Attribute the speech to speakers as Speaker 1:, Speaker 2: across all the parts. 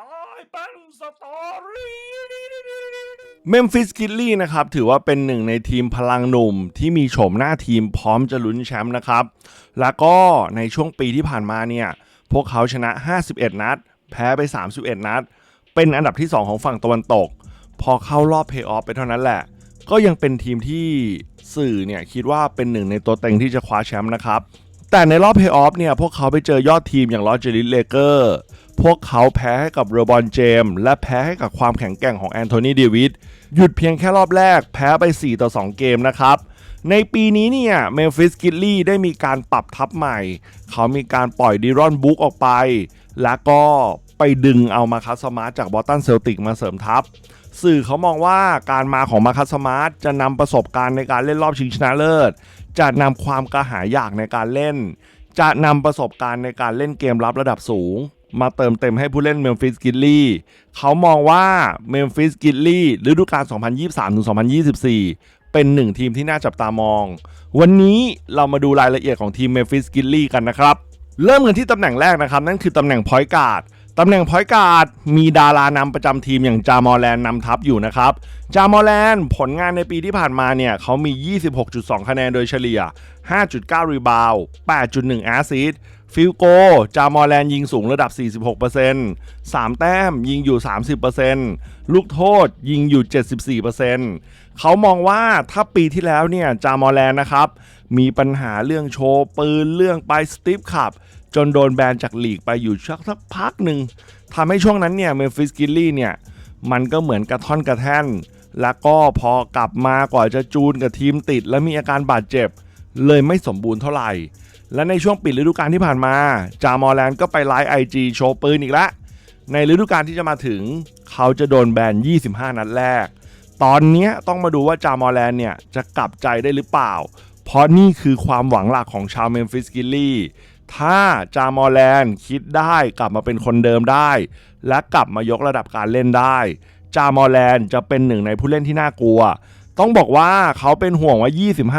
Speaker 1: ตายเป็นสตอรี่
Speaker 2: เมมฟิสกิลลี่นะครับถือว่าเป็นหนึ่งในทีมพลังหนุ่มที่มีโฉมหน้าทีมพร้อมจะลุ้นแชมป์นะครับ แล้วก็ในช่วงปีที่ผ่านมาเนี่ย พวกเขาชนะ 51 นัด แพ้ไป 31 นัด เป็นอันดับที่ 2 ของฝั่งตะวันตก พอเข้ารอบเพย์ออฟไปเท่านั้นแหละ ก็ยังเป็นทีมที่สื่อเนี่ยคิดว่าเป็นหนึ่งในตัวเต็งที่จะคว้าแชมป์นะครับ แต่ในรอบเพย์ออฟเนี่ยพวกเขาไปเจอยอดทีมอย่างลอสเจลิสเลเกอร์ พวกเขาแพ้ให้กับเรบอนเจมส์และแพ้ให้กับความแข็งแกร่งของแอนโทนีเดวิดหยุดเพียงแค่รอบแรกแพ้ไป 4 ต่อ 2 เกมนะครับในปีนี้เนี่ยเมมฟิสกิลลี่ได้มีการปรับทัพใหม่ เขามีการปล่อยดิรอนบุ๊กออกไป แล้วก็ไปดึงเอามาคัสมาร์จากบอตันเซลติกมาเสริมทัพ สื่อเขามองว่าการมาของมาคัสมาร์จะนำประสบการณ์ในการเล่นรอบชิงชนะเลิศ จะนำความกระหายอยากในการเล่น จะนำประสบการณ์ในการเล่นเกมรับระดับสูง มาเติมเต็มให้ผู้เล่นเมมฟิสกิลลี่เขามองว่าเมมฟิสกิลลี่ฤดูกาล 2023-2024 เป็นหนึ่งทีมที่น่าจับตามอง วันนี้เรามาดูรายละเอียดของทีมเมมฟิสกิลลี่กันนะครับ เริ่มกันที่ตำแหน่งแรกนะครับ นั่นคือตำแหน่งพอยต์การ์ดตำแหน่งพอยต์การ์ดมีดารานำประจำทีมอย่างจามอแลนนำทัพอยู่นะครับ จามอแลนผลงานในปีที่ผ่านมาเนี่ยเขามี 26.2 คะแนนโดยเฉลี่ย 5.9 รีบาวด์8.1 แอสซิส ฟิลโก จามอแลนยิงสูงระดับ 46% 3 แต้มยิงอยู่ 30%ลูกโทษยิงอยู่ 74%เขามองว่าถ้าปีที่แล้วเนี่ย จามอแลนนะครับ มีปัญหาเรื่องโชว์ปืน เรื่องไปสตีฟขับ จนโดนแบนจากลีกไปอยู่ชักสักพักหนึ่งทำให้ช่วงนั้นเนี่ยเมมฟิสกิลลี่เนี่ย มันก็เหมือนกระท่อนกระแท่น แล้วก็พอกลับมากว่าจะจูนกับทีมติด และมีอาการบาดเจ็บ เลยไม่สมบูรณ์เท่าไหร่ และในช่วงปิดฤดูกาลที่ผ่านมา จามอแลนด์ก็ไปไลฟ์ไอจีโชว์ปืนอีกแล้วในฤดูกาลที่จะมาถึง เขาจะโดนแบน 25 นัดแรก ตอนนี้ต้องมาดูว่าจามอแลนด์เนี่ยจะกลับใจได้หรือเปล่า เพราะนี่คือความหวังหลักของชาวเมมฟิสกิลลี่ ถ้าจามอแลนด์คิดได้กลับมาเป็นคนเดิมได้ และกลับมายกระดับการเล่นได้ จามอแลนด์จะเป็นหนึ่งในผู้เล่นที่น่ากลัว ต้องบอกว่าเขาเป็นห่วงว่า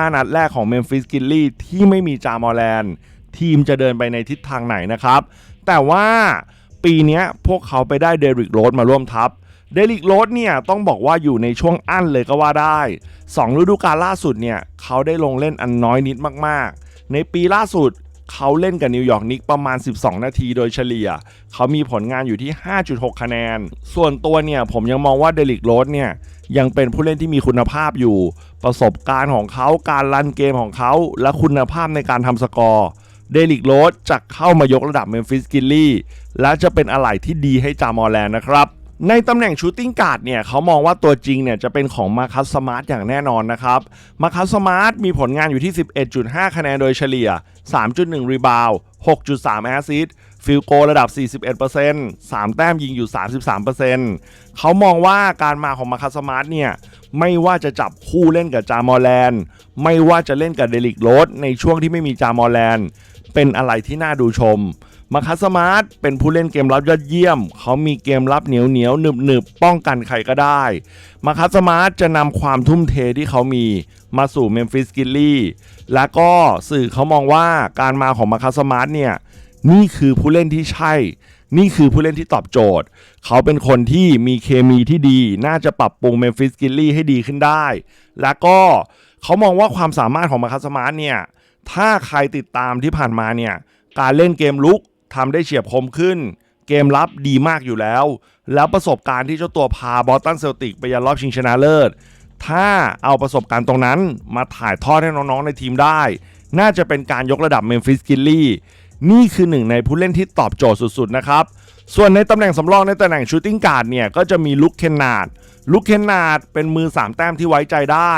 Speaker 2: 25 นัดแรกของเมมฟิสกิลลี่ที่ไม่มีจามอแลนทีมจะเดินไปในทิศทางไหนนะครับ แต่ว่าปีนี้พวกเขาไปได้เดริกโรสมาร่วมทัพเดริกโรสเนี่ยต้องบอกว่าอยู่ในช่วงอั้นเลยก็ว่าได้ 2 ฤดูกาลล่าสุดเนี่ยเขาได้ลงเล่นอันน้อยนิดมากๆ ในปีล่าสุด เขาเล่นกับนิวยอร์กนิกประมาณ 12 นาทีโดยเฉลี่ย เขามีผลงานอยู่ที่ 5.6 คะแนน ส่วนตัวเนี่ยผมยังมองว่าเดริกโรสเนี่ยยังเป็นผู้เล่นที่มีคุณภาพอยู่ ประสบการณ์ของเขาการรันเกมของเขา และคุณภาพในการทำสกอร์เดลิกโรสจะเข้ามายกระดับเมมฟิสกิลลี่และจะเป็นอะไรที่ดีให้จามอร์แลนนะครับ ในตำแหน่งชูตติ้งการ์ดเนี่ยเขามองว่าตัวจริงเนี่ยจะเป็นของมาคัสสมาร์ทอย่างแน่นอนนะครับมาคัสสมาร์ทมีผลงานอยู่ที่ 11.5 คะแนนโดยเฉลี่ย 3.1 รีบาวด์6.3 แอสซิสต์ฟิลโกระดับ 41% 3 แต้มยิงอยู่ 33%เขามองว่าการมาของมาคัสสมาร์ทเนี่ย ไม่ว่าจะจับคู่เล่นกับจามอแลน ไม่ว่าจะเล่นกับเดลิกโรสในช่วงที่ไม่มีจามอแลน เป็นอะไรที่น่าดูชม มาคัสมาร์ทเป็นผู้เล่นเกมรับยอดเยี่ยม เขามีเกมรับเหนียวเหนียวหนึบหนึบป้องกันใครก็ได้ มาคัสมาร์ทจะนำความทุ่มเทที่เขามีมาสู่เมมฟิสกิลลี่และก็สื่อเขามองว่าการมาของมาคัสมาร์ทเนี่ยนี่คือผู้เล่นที่ใช่ นี่คือผู้เล่นที่ตอบโจทย์ เขาเป็นคนที่มีเคมีที่ดี น่าจะปรับปรุงเมมฟิสกิลลี่ให้ดีขึ้นได้ แล้วก็เขามองว่าความสามารถของมาคัสมาร์ทเนี่ยถ้าใครติดตามที่ผ่านมาเนี่ยการเล่นเกมลุก ทำได้เฉียบคมขึ้น เกมรับดีมากอยู่แล้ว แล้วประสบการณ์ที่เจ้าตัวพาบอสตันเซลติกไปยันรอบชิงชนะเลิศ ถ้าเอาประสบการณ์ตรงนั้นมาถ่ายทอดให้น้องๆในทีมได้ น่าจะเป็นการยกระดับเมมฟิสกิลลี่นี่คือหนึ่งในผู้เล่นที่ตอบโจทย์สุดๆนะครับ ส่วนในตำแหน่งสำรองในตำแหน่งชูตติ้งการ์ดเนี่ยก็จะมีลุคเคนนาดลุคเคนนาดเป็นมือ 3 แต้มที่ไว้ใจได้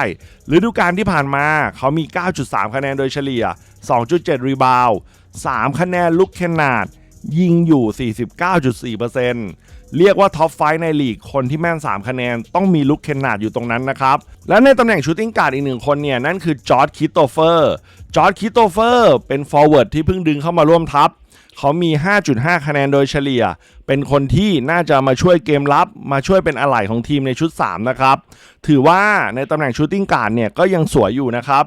Speaker 2: ฤดูกาลที่ผ่านมาเขามี 9.3 คะแนนโดยเฉลี่ย 2.7 รีบาวด์ 3 คะแนนลุกเคนนาด ยิงอยู่ 49.4%เรียกว่าท็อปไฟในลีกคนที่แม่น 3 คะแนนต้องมีลุกเคนนาดอยู่ตรงนั้นนะครับ และในตำแหน่งชูตติ้งการ์ดอีกหนึ่งคนเนี่ย นั่นคือจอร์ดคิโตเฟอร์จอร์ดคิโตเฟอร์เป็นฟอร์เวิร์ดที่เพิ่งดึงเข้ามาร่วมทัพ เขามี 5.5 คะแนนโดยเฉลี่ย เป็นคนที่น่าจะมาช่วยเกมรับ มาช่วยเป็นอะไหล่ของทีมในชุด 3 นะครับ ถือว่าในตำแหน่งชูตติ้งการ์ดเนี่ยก็ยังสวยอยู่นะครับ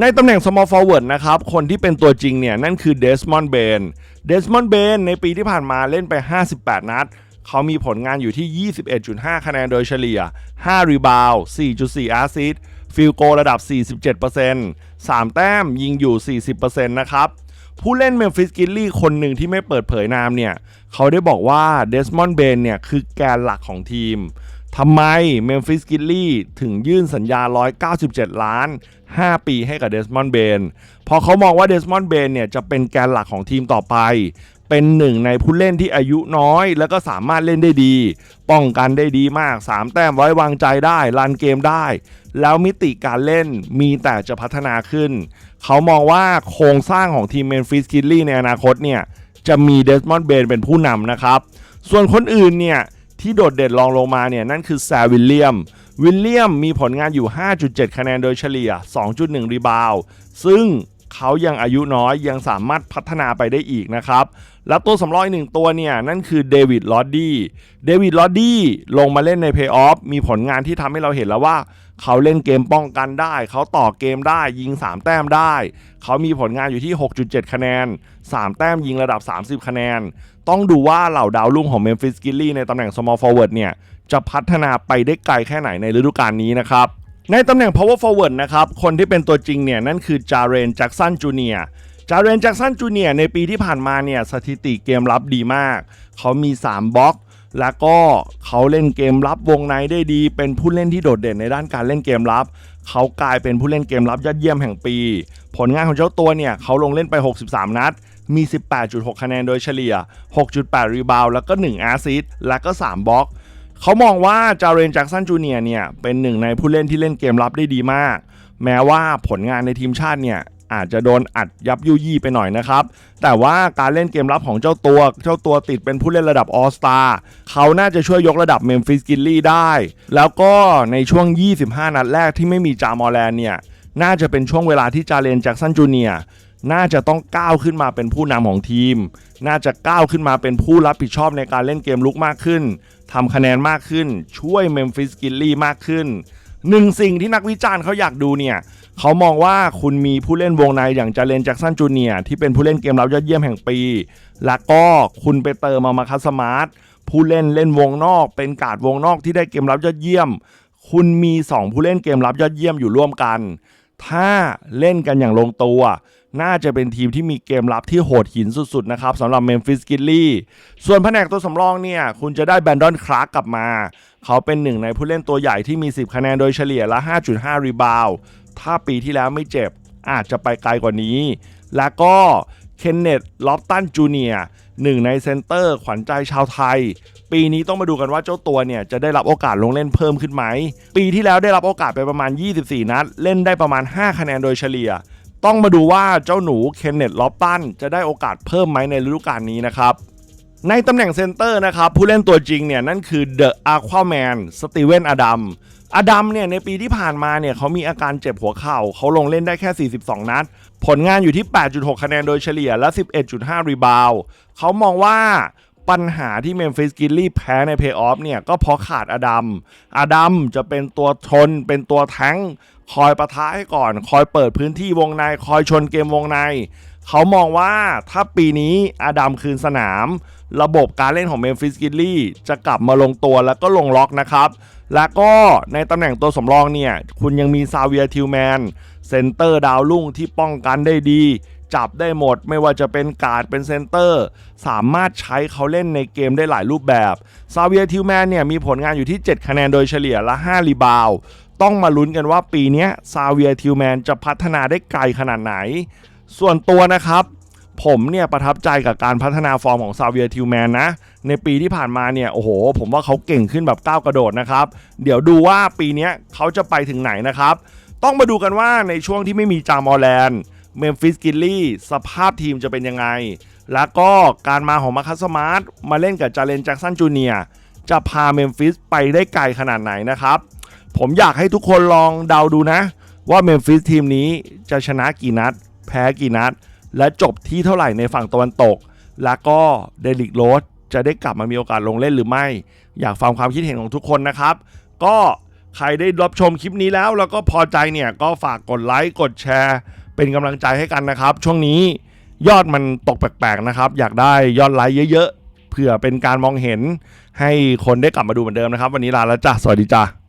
Speaker 2: ในตำแหน่ง small forward นะครับ คนที่เป็นตัวจริงเนี่ยนั่นคือเดสมอนด์เบนเดสมอนด์เบนในปีที่ผ่านมาเล่นไป 58 นัดเขามีผลงานอยู่ที่ 21.5 คะแนนโดยเฉลี่ย 5 รีบาวด์4.4แอสซิสต์ฟิลโกระดับ 47% 3 แต้มยิงอยู่ 40%นะครับ ผู้เล่นเมมฟิสกิลลี่คนหนึ่งที่ไม่เปิดเผยนามเนี่ย เขาได้บอกว่าเดสมอนด์เบนเนี่ย คือแกนหลักของทีมทำไมเมมฟิสกิลลี่ถึงยื่นสัญญา 197 ล้าน 5 ปีให้กับเดสมอนด์เบนพราะเขามองว่าเดสมอนด์เบนเนี่ย จะเป็นแกนหลักของทีมต่อไป เป็นหนึ่งในผู้เล่นที่อายุน้อย แล้วก็สามารถเล่นได้ดี ป้องกันได้ดีมาก 3 แต้มไว้วางใจได้รันเกมได้ แล้วมิติการเล่นมีแต่จะพัฒนาขึ้น เขามองว่าโครงสร้างของทีมเมนฟิสกิลลี่ในอนาคตเนี่ย จะมีเดสมอนด์เบนเป็นผู้นำนะครับ ส่วนคนอื่นเนี่ย ที่โดดเด่นรองลงมาเนี่ย นั่นคือแซวิลเลียม วิลเลียมมีผลงานอยู่ 5.7 คะแนนโดยเฉลี่ย 2.1 รีบาวซึ่งเขายังอายุน้อยยังสามารถพัฒนาไปได้อีกนะครับ แล้วตัวสำรองอีกหนึ่งตัวเนี่ย นั่นคือเดวิดลอดดี้เดวิดลอดดี้ลงมาเล่นในเพย์ออฟมีผลงานที่ทำให้เราเห็นแล้วว่า เขาเล่นเกมป้องกันได้ เขาต่อเกมได้ยิง 3 แต้มได้ เขามีผลงานอยู่ที่ 6.7 คะแนน 3 แต้มยิงระดับ 30 คะแนน ต้องดูว่าเหล่าดาวรุ่งของเมมฟิสกิลลี่ในตำแหน่ง small forward เนี่ยจะพัฒนาไปได้ไกลแค่ไหนในฤดูกาลนี้นะครับ ในตำแหน่ง power forward นะครับ คนที่เป็นตัวจริงเนี่ยนั่นคือจาเรนแจ็กสันจูเนียจาเรนแจ็กสันจูเนียในปีที่ผ่านมาเนี่ยสถิติเกมรับดีมาก เขามี 3บล็อก แล้วก็เขาเล่นเกมรับวงในได้ดี เป็นผู้เล่นที่โดดเด่นในด้านการเล่นเกมรับ เขากลายเป็นผู้เล่นเกมรับยอดเยี่ยมแห่งปี ผลงานของเจ้าตัวเนี่ยเขาลงเล่นไป 63 นัด มี 18.6 คะแนนโดยเฉลี่ย 6.8 รีบาวแล้วก็ 1 แอสซิสต์แล้วก็ 3บล็อก เขามองว่าจาเรนแจ็กสันจูเนียเนี่ยเป็นหนึ่งในผู้เล่นที่เล่นเกมรับได้ดีมาก แม้ว่าผลงานในทีมชาติเนี่ย อาจจะโดนอัดยับยุยี่ไปหน่อยนะครับ แต่ว่าการเล่นเกมรับของเจ้าตัว เจ้าตัวติดเป็นผู้เล่นระดับออสตาเขาน่าจะช่วยยกระดับเมมฟิสกิลลี่ได้ แล้วก็ในช่วง 25 นัดแรกที่ไม่มีจามอแลนเนี่ย น่าจะเป็นช่วงเวลาที่จาเรนแจ็กสันจูเนียน่าจะต้องก้าวขึ้นมาเป็นผู้นำของทีม น่าจะก้าวขึ้นมาเป็นผู้รับผิดชอบในการเล่นเกมลุกมากขึ้นทำคะแนนมากขึ้น ช่วยเมมฟิสกิลลี่มากขึ้น หนึ่งสิ่งที่นักวิจารณ์เขาอยากดูเนี่ยเขามองว่าคุณมีผู้เล่นวงในอย่างจาเลนแจ็กสันจูเนียที่เป็นผู้เล่นเกมรับยอดเยี่ยมแห่งปี แล้วก็คุณไปเติมมามาคัสสมาร์ทผู้เล่นเล่นวงนอก เป็นการ์ดวงนอกที่ได้เกมรับยอดเยี่ยม คุณมี 2 ผู้เล่นเกมรับยอดเยี่ยมอยู่ร่วมกัน ถ้าเล่นกันอย่างลงตัว น่าจะเป็นทีมที่มีเกมรับที่โหดหินสุดๆนะครับสำหรับเมมฟิสกิลลี่ส่วนแผนกตัวสำรองเนี่ย คุณจะได้แบนดอนคลาร์กกลับมา เขาเป็นหนึ่งในผู้เล่นตัวใหญ่ที่มี 10 คะแนนโดยเฉลี่ยละ 5.5 รีบาวถ้าปีที่แล้วไม่เจ็บอาจจะไปไกลกว่านี้ แล้วก็เคนเนตล็อบตันจูเนียหนึ่งในเซนเตอร์ขวัญใจชาวไทย ปีนี้ต้องมาดูกันว่าเจ้าตัวเนี่ยจะได้รับโอกาสลงเล่นเพิ่มขึ้นไหม ปีที่แล้วได้รับโอกาสไปประมาณ 24 นัด เล่นได้ประมาณ 5 คะแนนโดยเฉลี่ย ต้องมาดูว่าเจ้าหนูเคนเนตล็อบตันจะได้โอกาสเพิ่มไหมในฤดูกาลนี้นะครับในตำแหน่งเซนเตอร์นะครับ ผู้เล่นตัวจริงเนี่ย นั่นคือเดอะอาควาแมนสตีเวนอดัมอดัมเนี่ย ในปีที่ผ่านมาเนี่ยเขามีอาการเจ็บหัวเข่า เขาลงเล่นได้แค่ 42 นัด ผลงานอยู่ที่ 8.6 คะแนนโดยเฉลี่ยและ 11.5 รีบาวเขามองว่า ปัญหาที่เมมฟิสกิลลี่แพ้ในเพย์ออฟเนี่ย ก็เพราะขาดอดัม อดัมจะเป็นตัวชน เป็นตัวแท้งคอยประทะให้ก่อน คอยเปิดพื้นที่วงใน คอยชนเกมวงใน เขามองว่าถ้าปีนี้อดัมคืนสนาม ระบบการเล่นของเมมฟิสกิลลี่จะกลับมาลงตัวแล้วก็ลงล็อกนะครับ แล้วก็ในตำแหน่งตัวสำรองเนี่ย คุณยังมีซาเวียทิลแมนเซนเตอร์ดาวรุ่งที่ป้องกันได้ดี จับได้หมด ไม่ว่าจะเป็นการ์ดเป็นเซนเตอร์ สามารถใช้เขาเล่นในเกมได้หลายรูปแบบซาเวียทิลแมนเนี่ยมีผลงานอยู่ที่ 7 คะแนนโดยเฉลี่ยละ5รีบาวต้องมาลุ้นกันว่าปีนี้ซาเวียทิลแมนจะพัฒนาได้ไกลขนาดไหน ส่วนตัวนะครับผมเนี่ยประทับใจกับการพัฒนาฟอร์มของซาเวียทิลแมนนะ ในปีที่ผ่านมาเนี่ย โอ้โห ผมว่าเขาเก่งขึ้นแบบก้าวกระโดดนะครับ เดี๋ยวดูว่าปีนี้เขาจะไปถึงไหนนะครับ ต้องมาดูกันว่าในช่วงที่ไม่มีจามอแลนด์ เมมฟิสกิลลี่สภาพทีมจะเป็นยังไง แล้วก็การมาของมาคัสสมาร์ทมาเล่นกับจาเลนแจ็กสันจูเนียจะพาเมมฟิสไปได้ไกลขนาดไหนนะครับ ผมอยากให้ทุกคนลองเดาดูนะ ว่าเมมฟิสทีมนี้จะชนะกี่นัด แพ้กี่นัด และจบที่เท่าไหร่ในฝั่งตะวันตก แล้วก็เดลิกโรสจะได้กลับมามีโอกาสลงเล่นหรือไม่ อยากฟังความคิดเห็นของทุกคนนะครับ ก็ใครได้รับชมคลิปนี้แล้วแล้วก็พอใจเนี่ยก็ฝากกดไลค์กดแชร์ เป็นกำลังใจให้กันนะครับ ช่วงนี้ยอดมันตกแปลกๆนะครับ อยากได้ยอดไลค์เยอะๆเพื่อเป็นการมองเห็นให้คนได้กลับมาดูเหมือนเดิมนะครับ วันนี้ลาแล้วจ้ะสวัสดีจ้ะ